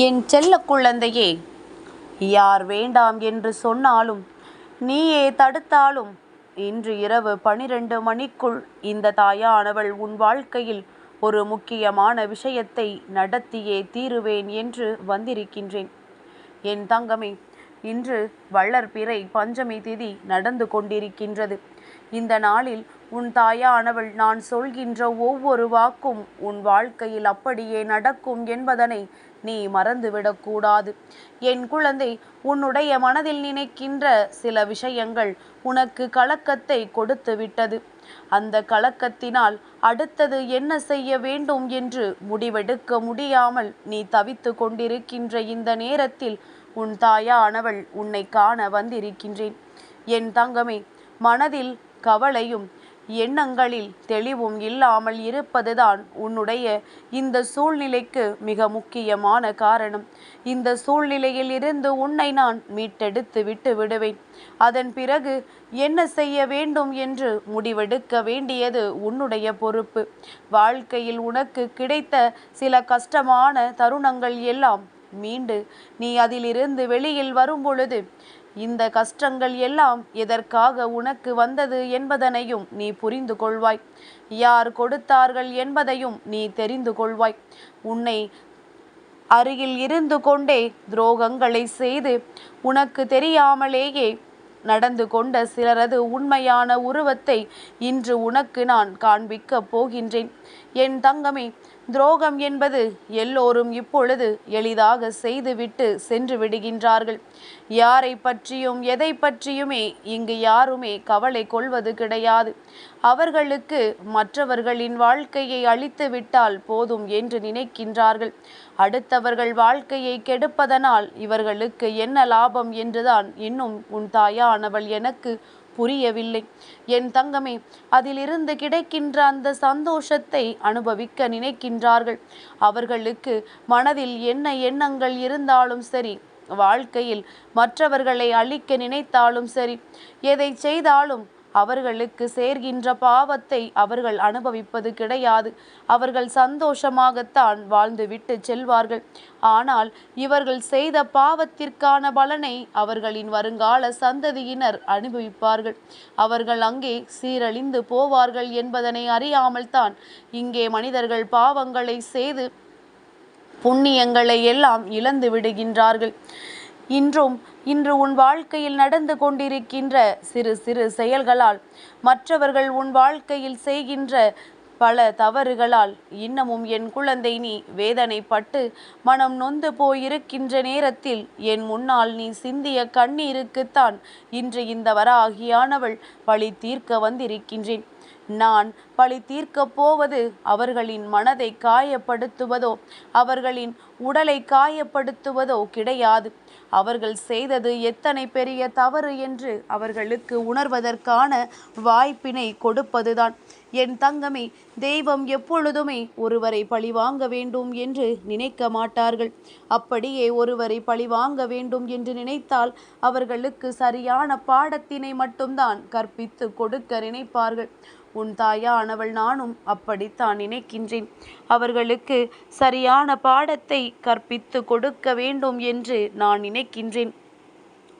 என் செல்ல குழந்தையே யார் வேண்டாம் என்று சொன்னாலும் நீயே தடுத்தாலும் இன்று இரவு பனிரெண்டு மணிக்குள் இந்த தாயானவள் உன் வாழ்க்கையில் ஒரு முக்கியமான விஷயத்தை நடத்தியே தீருவேன் என்று வந்திருக்கின்றேன். என் தங்கமே இன்று வள்ளற்பிறை பஞ்சமி திதி நடந்து கொண்டிருக்கின்றது. இந்த நாளில் உன் தாயானவள் நான் சொல்கின்ற ஒவ்வொரு வாக்கும் உன் வாழ்க்கையில் அப்படியே நடக்கும் என்பதனை நீ மறந்துவிடக்கூடாது என் குழந்தை உன்னுடைய மனதில் நினைக்கின்ற சில விஷயங்கள் உனக்கு கலக்கத்தை கொடுத்து விட்டது. அந்த கலக்கத்தினால் அடுத்தது என்ன செய்ய வேண்டும் என்று முடிவெடுக்க முடியாமல் நீ தவித்து கொண்டிருக்கின்ற இந்த நேரத்தில் உன் தாயானவள் உன்னை காண வந்திருக்கின்றேன். என் தங்கமே மனதில் கவலையும் எண்ணங்களில் தெளிவும் இல்லாமல் இருப்பதுதான் உன்னுடைய இந்த சூழ்நிலைக்கு மிக முக்கியமான காரணம். இந்த சூழ்நிலையில் இருந்து உன்னை நான் மீட்டெடுத்து விட்டு விடுவேன். அதன் பிறகு என்ன செய்ய வேண்டும் என்று முடிவெடுக்க வேண்டியது உன்னுடைய பொறுப்பு. வாழ்க்கையில் உனக்கு கிடைத்த சில கஷ்டமான தருணங்கள் எல்லாம் மீண்டு நீ அதிலிருந்து வெளியில் வரும் பொழுது இந்த கஷ்டங்கள் எல்லாம் எதற்காக உனக்கு வந்தது என்பதனையும் நீ புரிந்து கொள்வாய். யார் கொடுத்தார்கள் என்பதையும் நீ தெரிந்து கொள்வாய். உன்னை அருகில் இருந்து கொண்டே துரோகங்களை செய்து உனக்கு தெரியாமலேயே நடந்து கொண்ட சிலரது உண்மையான உருவத்தை இன்று உனக்கு நான் காண்பிக்கப் போகின்றேன். என் தங்கமே துரோகம் என்பது எல்லோரும் இப்பொழுது எளிதாக செய்துவிட்டு சென்று விடுகின்றார்கள். யாரை பற்றியும் எதை பற்றியுமே இங்கு யாருமே கவலை கொள்வது கிடையாது. அவர்களுக்கு மற்றவர்களின் வாழ்க்கையை அழித்து விட்டால் போதும் என்று நினைக்கின்றார்கள். அடுத்தவர்கள் வாழ்க்கையை கெடுப்பதனால் இவர்களுக்கு என்ன லாபம் என்றுதான் இன்னும் உன் தாயானவள் எனக்கு புரியவில்லை. என் தங்கமே அதிலிருந்து கிடைக்கின்ற அந்த சந்தோஷத்தை அனுபவிக்க நினைக்கின்றார்கள். அவர்களுக்கு மனதில் என்ன எண்ணங்கள் இருந்தாலும் சரி வாழ்க்கையில் மற்றவர்களை அழிக்க நினைத்தாலும் சரி எதை செய்தாலும் அவர்களுக்கு சேர்கின்ற பாவத்தை அவர்கள் அனுபவிப்பது கிடையாது. அவர்கள் சந்தோஷமாகத்தான் வாழ்ந்துவிட்டு செல்வார்கள். ஆனால் இவர்கள் செய்த பாவத்திற்கான பலனை அவர்களின் வருங்கால சந்ததியினர் அனுபவிப்பார்கள். அவர்கள் அங்கே சீரழிந்து போவார்கள் என்பதனை அறியாமல் தான் இங்கே மனிதர்கள் பாவங்களை செய்து புண்ணியங்களை எல்லாம் இழந்து விடுகின்றார்கள். இன்றும் இன்று உன் வாழ்க்கையில் நடந்து கொண்டிருக்கின்ற சிறு சிறு செயல்களால் மற்றவர்கள் உன் வாழ்க்கையில் செய்கின்ற பல தவறுகளால் இன்னமும் என் குழந்தை நீ வேதனைப்பட்டு மனம் நொந்து போயிருக்கின்ற நேரத்தில் என் முன்னால் நீ சிந்திய கண்ணீருக்குத்தான் இன்று இந்த வராகியானவள் பழி தீர்க்க வந்திருக்கின்றேன். நான் பழி தீர்க்கப் போவது அவர்களின் மனதை காயப்படுத்துவதோ அவர்களின் உடலை காயப்படுத்துவதோ கிடையாது. அவர்கள் செய்தது எத்தனை பெரிய தவறு என்று அவர்களுக்கு உணர்வதற்கான வாய்ப்பினை கொடுப்பதுதான். என் தங்கமே தெய்வம் எப்பொழுதுமே ஒருவரை பழிவாங்க வேண்டும் என்று நினைக்க மாட்டார்கள். அப்படியே ஒருவரை பழிவாங்க வேண்டும் என்று நினைத்தால் அவர்களுக்கு சரியான பாடத்தினை மட்டும்தான் கற்பித்து கொடுக்க நினைப்பார்கள். உன் தாயானவள் நானும் அப்படித்தான் நினைக்கின்றேன். அவர்களுக்கு சரியான பாடத்தை கற்பித்து கொடுக்க வேண்டும் என்று நான் நினைக்கின்றேன்.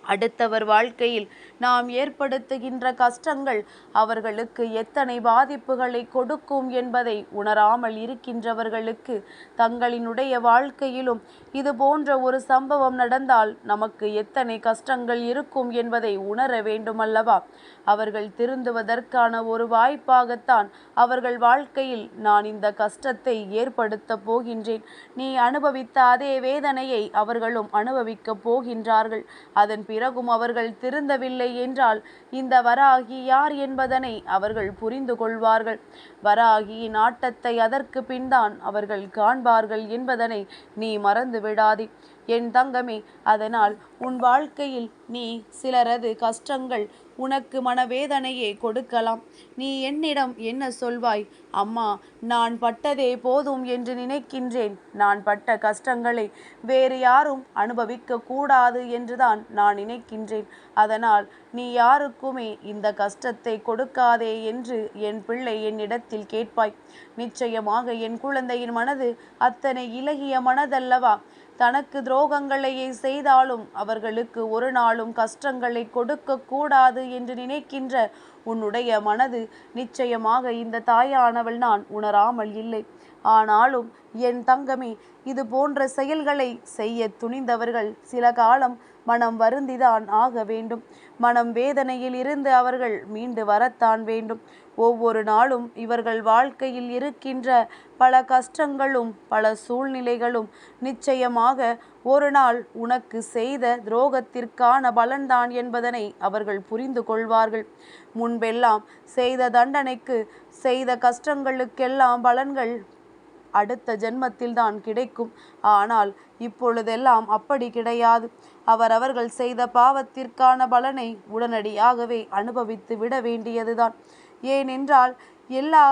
அடுத்தவர் வாழ்க்கையில் நாம் ஏற்படுத்துகின்ற கஷ்டங்கள் அவர்களுக்கு எத்தனை பாதிப்புகளை கொடுக்கும் என்பதை உணராமல் இருக்கின்றவர்களுக்கு தங்களினுடைய வாழ்க்கையிலும் இது போன்ற ஒரு சம்பவம் நடந்தால் நமக்கு எத்தனை கஷ்டங்கள் இருக்கும் என்பதை உணர வேண்டுமல்லவா? அவர்கள் திருந்துவதற்கான ஒரு வாய்ப்பாகத்தான் அவர்கள் வாழ்க்கையில் நான் இந்த கஷ்டத்தை ஏற்படுத்த போகின்றேன். நீ அனுபவித்த அதே வேதனையை அவர்களும் அனுபவிக்கப் போகின்றார்கள். அதன் பிறகும் அவர்கள் திருந்தவில்லை என்றால் இந்த வராகி யார் என்பதனை அவர்கள் புரிந்து கொள்வார்கள். வராகியின் ஆட்டத்தை அதற்கு பின்தான் அவர்கள் காண்பார்கள் என்பதனை நீ மறந்து விடாதே. என் தங்கமே அதனால் உன் வாழ்க்கையில் நீ சிலரது கஷ்டங்கள் உனக்கு மனவேதனையை கொடுக்கலாம். நீ என்னிடம் என்ன சொல்வாய்? அம்மா நான் பட்டதே போதும் என்று நினைக்கின்றேன். நான் பட்ட கஷ்டங்களை வேறு யாரும் அனுபவிக்க கூடாது என்றுதான் நான் நினைக்கின்றேன். அதனால் நீ யாருக்குமே இந்த கஷ்டத்தை கொடுக்காதே என்று என் பிள்ளை என்னிடத்தில் கேட்பாய். நிச்சயமாக என் குழந்தையின் மனது அத்தனை இலகிய மனதல்லவா? தனக்கு துரோகங்களையே செய்தாலும் அவர்களுக்கு ஒரு நாளும் கஷ்டங்களை கொடுக்க கூடாது என்று நினைக்கின்ற உன்னுடைய மனது நிச்சயமாக இந்த தாயானவள் நான் உணராமல் இல்லை. ஆனாலும் என் தங்கமே இது போன்ற செயல்களை செய்ய துணிந்தவர்கள் சில காலம் மனம் வருந்திதான் ஆக வேண்டும். மனம் வேதனையில் இருந்து அவர்கள் மீண்டு வரத்தான் வேண்டும். ஒவ்வொரு நாளும் இவர்கள் வாழ்க்கையில் இருக்கின்ற பல கஷ்டங்களும் பல சூழ்நிலைகளும் நிச்சயமாக ஒரு நாள் உனக்கு செய்த துரோகத்திற்கான பலன்தான் என்பதனை அவர்கள் புரிந்து கொள்வார்கள். முன்பெல்லாம் செய்த தண்டனைக்கு செய்த கஷ்டங்களுக்கெல்லாம் பலன்கள் அடுத்த ஜென்மத்தில்தான் கிடைக்கும். ஆனால் இப்பொழுதெல்லாம் அப்படி கிடையாது. அவரவர்கள் செய்த பாவத்திற்கான பலனை உடனடியாகவே அனுபவித்து விட வேண்டியதுதான். ஏனென்றால் எல்லா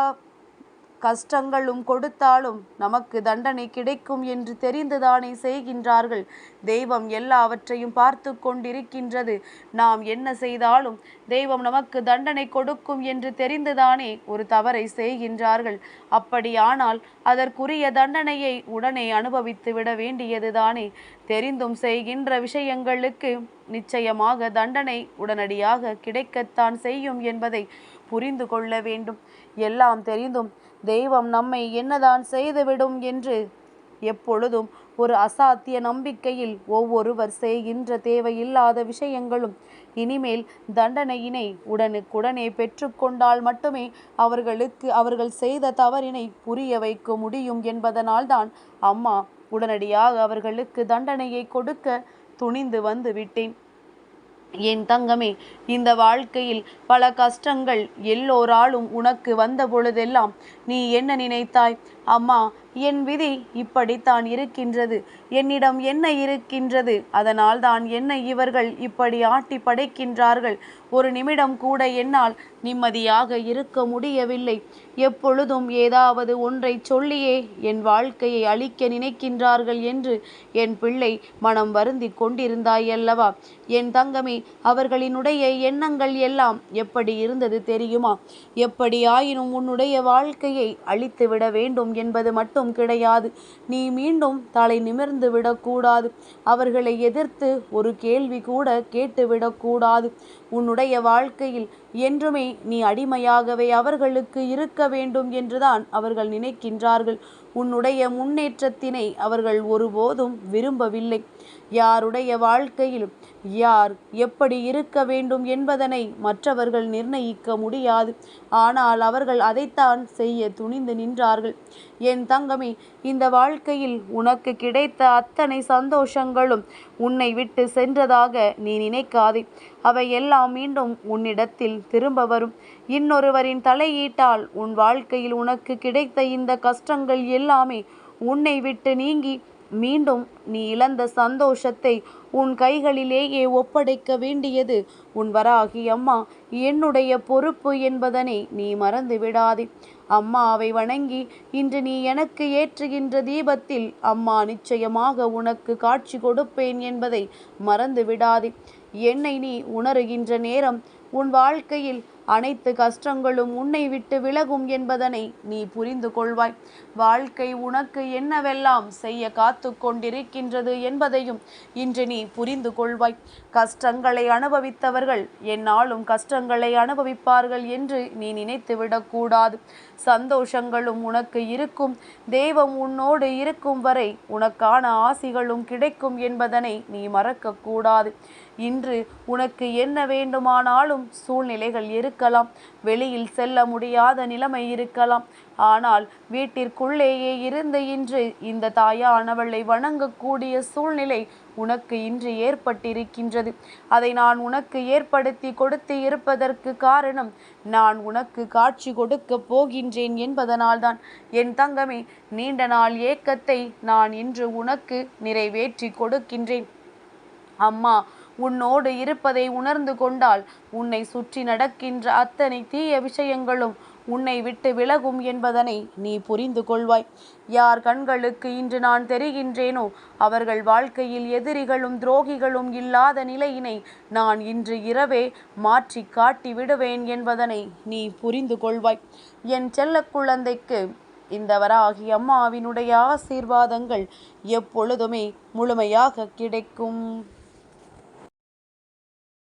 கஷ்டங்களும் கொடுத்தாலும் நமக்கு தண்டனை கிடைக்கும் என்று தெரிந்துதானே செய்கின்றார்கள். தெய்வம் எல்லாவற்றையும் பார்த்து கொண்டிருக்கின்றது. நாம் என்ன செய்தாலும் தெய்வம் நமக்கு தண்டனை கொடுக்கும் என்று தெரிந்துதானே ஒரு தவறை செய்கின்றார்கள். அப்படியானால் அதற்குரிய தண்டனையை உடனே அனுபவித்து விட வேண்டியதுதானே. தெரிந்தும் செய்கின்ற விஷயங்களுக்கு நிச்சயமாக தண்டனை உடனடியாக கிடைக்கத்தான் செய்யும் என்பதை புரிந்து கொள்ள வேண்டும். எல்லாம் தெரிந்தும் தெய்வம் நம்மை என்னதான் செய்துவிடும் என்று. எப்பொழுதும் ஒரு அசாத்திய நம்பிக்கையில் ஒவ்வொருவர் செய்கின்ற தேவையில்லாத விஷயங்களும் இனிமேல் தண்டனையினை உடனுக்குடனே பெற்றுக்கொண்டால் மட்டுமே அவர்களுக்கு அவர்கள் செய்த தவறினை புரிய வைக்க முடியும் என்பதனால்தான் அம்மா உடனடியாக அவர்களுக்கு தண்டனையை கொடுக்க துணிந்து வந்து விட்டேன். என் தங்கமே இந்த வாழ்க்கையில் பல கஷ்டங்கள் எல்லோராலும் உனக்கு வந்த பொழுதெல்லாம் நீ என்ன நினைத்தாய்? அம்மா என் விதி இப்படித்தான் இருக்கின்றது. என்னிடம் என்ன இருக்கின்றது? அதனால் தான் என்னை இவர்கள் இப்படி ஆட்டி படைக்கின்றார்கள். ஒரு நிமிடம் கூட என்னால் நிம்மதியாக இருக்க முடியவில்லை. எப்பொழுதும் ஏதாவது ஒன்றை சொல்லியே என் வாழ்க்கையை அழிக்க நினைக்கின்றார்கள் என்று என் பிள்ளை மனம் வருந்தி கொண்டிருந்தாய் அல்லவா என் தங்கமே அவர்களினுடைய எண்ணங்கள் எல்லாம் எப்படி இருந்தது தெரியுமா? எப்படி ஆயினும் உன்னுடைய வாழ்க்கையை அழித்து விட வேண்டும் என்பது மட்டும் கிடையாது. நீ மீண்டும் தலை நிமிர்ந்து விடக்கூடாது. அவர்களை எதிர்த்து ஒரு கேள்வி கூட கேட்டுவிடக்கூடாது உன்னுடைய வாழ்க்கையில் என்றுமே நீ அடிமையாகவே அவர்களுக்கு இருக்க வேண்டும் என்றுதான் அவர்கள் நினைக்கின்றார்கள். உன்னுடைய முன்னேற்றத்தினை அவர்கள் ஒருபோதும் விரும்பவில்லை. யாருடைய வாழ்க்கையிலும் யார் எப்படி இருக்க வேண்டும் என்பதனை மற்றவர்கள் நிர்ணயிக்க முடியாது. ஆனால் அவர்கள் அதைத்தான் செய்ய துணிந்து நின்றார்கள். என் தங்கமே இந்த வாழ்க்கையில் உனக்கு கிடைத்த அத்தனை சந்தோஷங்களும் உன்னை விட்டு சென்றதாக நீ நினைக்காதே. அவை எல்லாம் மீண்டும் உன்னிடத்தில் திரும்ப வரும். இன்னொருவரின் தலையீட்டால் உன் வாழ்க்கையில் உனக்கு கிடைத்த இந்த கஷ்டங்கள் எல்லாமே உன்னை விட்டு நீங்கி மீண்டும் நீ இழந்த சந்தோஷத்தை உன் கைகளிலேயே ஒப்படைக்க வேண்டியது உன் வராகி அம்மா. என்னுடைய பொறுப்பு என்பதனை நீ மறந்து விடாதே. அம்மாவை வணங்கி இன்று நீ எனக்கு ஏற்றுகின்ற தீபத்தில் அம்மா நிச்சயமாக உனக்கு காட்சி கொடுப்பேன் என்பதை மறந்து விடாதே என்னை நீ உணருகின்ற நேரம் உன் வாழ்க்கையில் அனைத்து கஷ்டங்களும் உன்னை விட்டு விலகும் என்பதனை நீ புரிந்து கொள்வாய். வாழ்க்கை உனக்கு என்னவெல்லாம் செய்ய காத்து கொண்டிருக்கின்றது என்பதையும் இன்று நீ புரிந்து கொள்வாய். கஷ்டங்களை அனுபவித்தவர்கள் என்னாலும் கஷ்டங்களை அனுபவிப்பார்கள் என்று நீ நினைத்து விடக்கூடாது. சந்தோஷங்களும் உனக்கு இருக்கும். தெய்வம் உன்னோடு இருக்கும் வரை உனக்கான ஆசிகளும் கிடைக்கும் என்பதனை நீ மறக்கக்கூடாது. இன்று உனக்கு என்ன வேண்டுமானாலும் சூழ்நிலைகள் இருக்கலாம். வெளியில் செல்ல முடியாத நிலைமை இருக்கலாம். ஆனால் வீட்டிற்குள்ளேயே இருந்து இன்று இந்த தாயானவளை வணங்கக்கூடிய சூழ்நிலை உனக்கு இன்று ஏற்பட்டிருக்கின்றது. அதை நான் உனக்கு ஏற்படுத்தி கொடுத்து இருப்பதற்கு காரணம் நான் உனக்கு காட்சி கொடுக்க போகின்றேன் என்பதனால்தான். என் தங்கமே நீண்ட நாள் ஏக்கத்தை நான் இன்று உனக்கு நிறைவேற்றி கொடுக்கின்றேன். அம்மா உன்னோடு இருப்பதை உணர்ந்து கொண்டால் உன்னை சுற்றி நடக்கின்ற அத்தனை தீய விஷயங்களும் உன்னை விட்டு விலகும் என்பதனை நீ புரிந்து கொள்வாய். யார் கண்களுக்கு இன்று நான் தெரிகின்றேனோ அவர்கள் வாழ்க்கையில் எதிரிகளும் துரோகிகளும் இல்லாத நிலையினை நான் இன்று இரவே மாற்றி காட்டி விடுவேன் என்பதனை நீ புரிந்து கொள்வாய். என் செல்ல குழந்தைக்கு இந்த வராகி அம்மாவினுடைய ஆசீர்வாதங்கள் எப்பொழுதுமே முழுமையாக கிடைக்கும்.